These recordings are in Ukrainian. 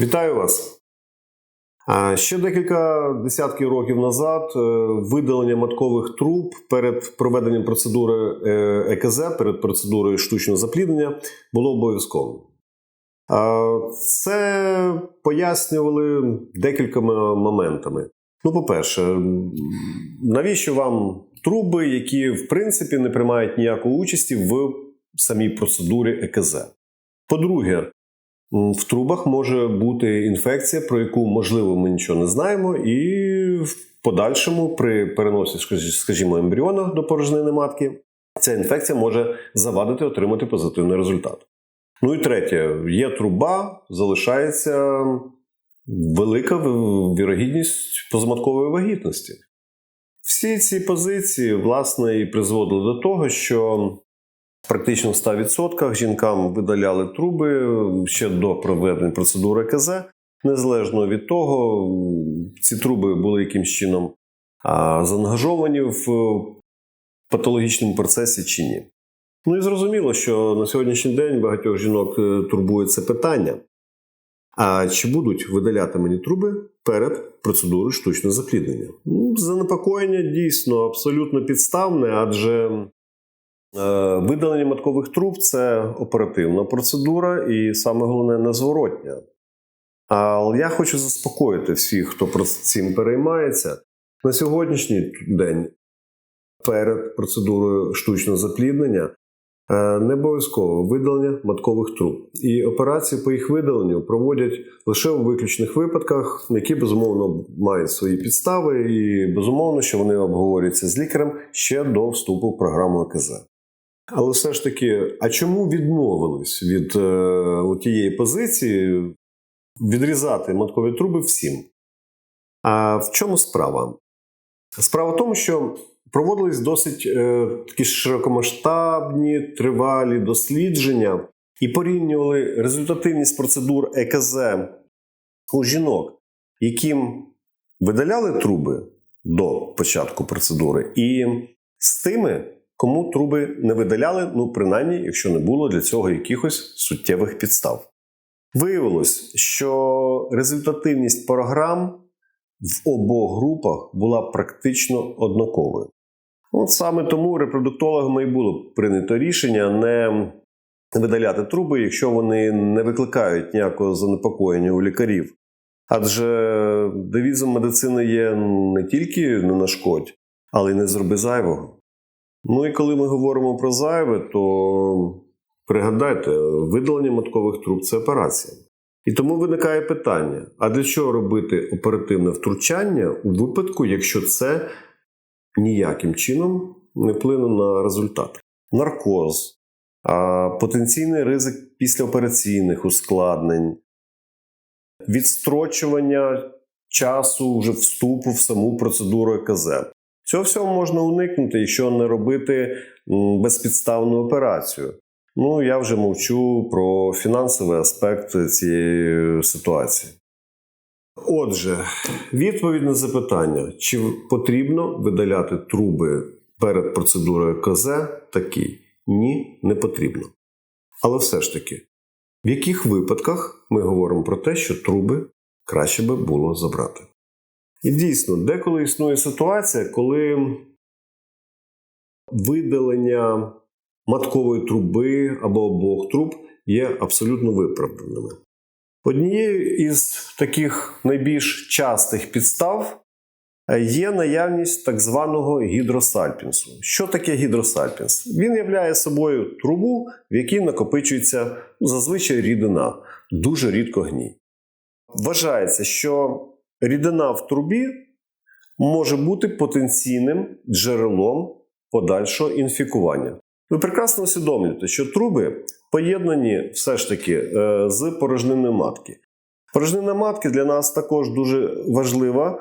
Вітаю вас! Ще декілька десятків років назад е, видалення маткових труб перед проведенням процедури е, ЕКЗ, перед процедурою штучного запліднення було обов'язковим. Це пояснювали декількома моментами. Ну, по-перше, навіщо вам труби, які в принципі не приймають ніякої участі в самій процедурі ЕКЗ? По-друге, В трубах може бути інфекція, про яку, можливо, ми нічого не знаємо, і в подальшому, при переносі, скажімо, ембріона до порожнини матки, ця інфекція може завадити отримати позитивний результат. Ну і третє, є труба, залишається велика вірогідність позаматкової вагітності. Всі ці позиції, власне, і призводили до того, що Практично в 100% жінкам видаляли труби ще до проведення процедури КЗ. Незалежно від того, ці труби були якимсь чином заангажовані в патологічному процесі чи ні. Ну і зрозуміло, що на сьогоднішній день багатьох жінок е, турбує це питання. А чи будуть видаляти мені труби перед процедурою штучного запліднення? Ну, Занепокоєння дійсно абсолютно підставне, адже Видалення маткових труб це оперативна процедура і саме головне незворотня. Але я хочу заспокоїти всіх, хто цим переймається. На сьогоднішній день перед процедурою штучного запліднення е, не обов'язково видалення маткових труб. І операції по їх видаленню проводять лише у виключних випадках, які безумовно мають свої підстави, і безумовно, що вони обговорюються з лікарем ще до вступу в програму ЕКЗ. Але все ж таки, а чому відмовились від е, тієї позиції відрізати маткові труби всім? А в чому справа? Справа в тому, що проводились досить е, такі широкомасштабні, тривалі дослідження і порівнювали результативність процедур ЕКЗ у жінок, яким видаляли труби до початку процедури, і з тими, кому труби не видаляли, ну принаймні, якщо не було для цього якихось суттєвих підстав. Виявилось, що результативність програм в обох групах була практично однаковою. От саме тому репродуктологами і було прийнято рішення не видаляти труби, якщо вони не викликають ніякого занепокоєння у лікарів. Адже девізом медицини є не тільки не нашкодь, але й не зроби зайвого. Ну і коли ми говоримо про зайве, то пригадайте, видалення маткових труб це операція. І тому виникає питання: а для чого робити оперативне втручання у випадку, якщо це ніяким чином не вплине на результат? Наркоз, потенційний ризик післяопераційних ускладнень, відстрочування часу вже вступу в саму процедуру ЕКЗ. Цього всього можна уникнути, якщо не робити безпідставну операцію. Ну, я вже мовчу про фінансовий аспект цієї ситуації. Отже, відповідь на запитання, чи потрібно видаляти труби перед процедурою КЗ, такий ні, не потрібно. Але все ж таки, в яких випадках ми говоримо про те, що труби краще би було забрати? І дійсно, деколи існує ситуація, коли видалення маткової труби або обох труб є абсолютно виправданими. Однією із таких найбільш частих підстав е, є наявність так званого гідросальпінсу. Що таке гідросальпінс? Він являє собою трубу, в якій накопичується ну, зазвичай рідина, дуже рідко гній. Вважається, що рідина в трубі може бути потенційним джерелом подальшого інфікування. Ви прекрасно усвідомлюєте, що труби поєднані все ж таки е, з порожниною матки. Порожнина матки для нас також дуже важлива,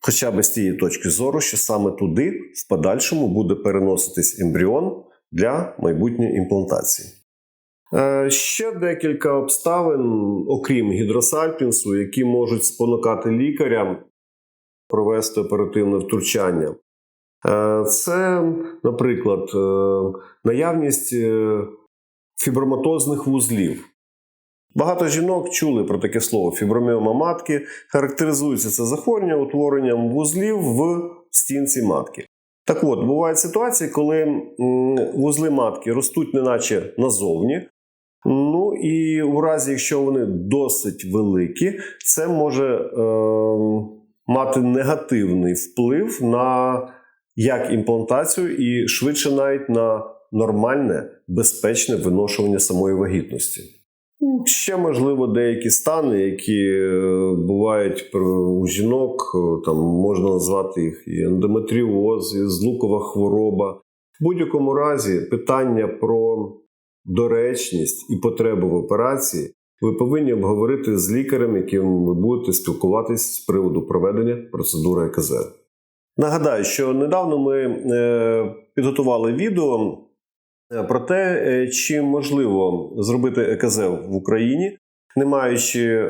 хоча б з тієї точки зору, що саме туди в подальшому буде переноситись ембріон для майбутньої імплантації. Е, Ще декілька обставин, окрім гідросальпінсу, які можуть спонукати лікаря провести оперативне втручання. Е, Це, наприклад, е, наявність фіброматозних вузлів. Багато жінок чули про таке слово фіброміома матки. Характеризується це захворювання утворенням вузлів в стінці матки. Так от, бувають ситуації, коли вузли матки ростуть неначе назовні. Ну і у разі, якщо вони досить великі, це може е, мати негативний вплив на як імплантацію і швидше навіть на нормальне, безпечне виношування самої вагітності. Ну, Ще можливо деякі стани, які е, бувають у жінок, е, там можна назвати їх і ендометріоз, і злукова хвороба. В будь-якому разі питання про доречність і потребу в операції ви повинні обговорити з лікарем, яким ви будете спілкуватись з приводу проведення процедури ЕКЗ. Нагадаю, що недавно ми е, підготували відео е, про те, е, чи можливо зробити ЕКЗ в Україні, не маючи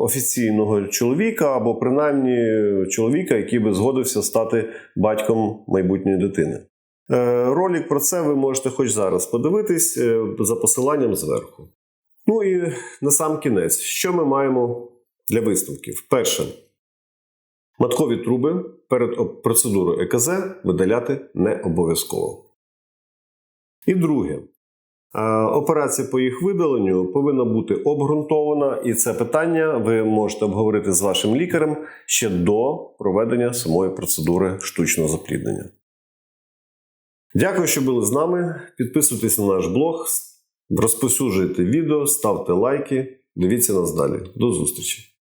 офіційного чоловіка або принаймні чоловіка, який би згодився стати батьком майбутньої дитини. Е, Ролик про це ви можете хоч зараз подивитись е, за посиланням зверху. Ну і на сам кінець, що ми маємо для висновків? Перше, маткові труби перед процедурою ЕКЗ видаляти не обов'язково. І друге, е, операція по їх видаленню повинна бути обґрунтована, і це питання ви можете обговорити з вашим лікарем ще до проведення самої процедури штучного запліднення. Дякую, що були з нами. Підписуйтесь на наш блог, розпосюджуйте відео, ставте лайки. Дивіться нас далі. До зустрічі!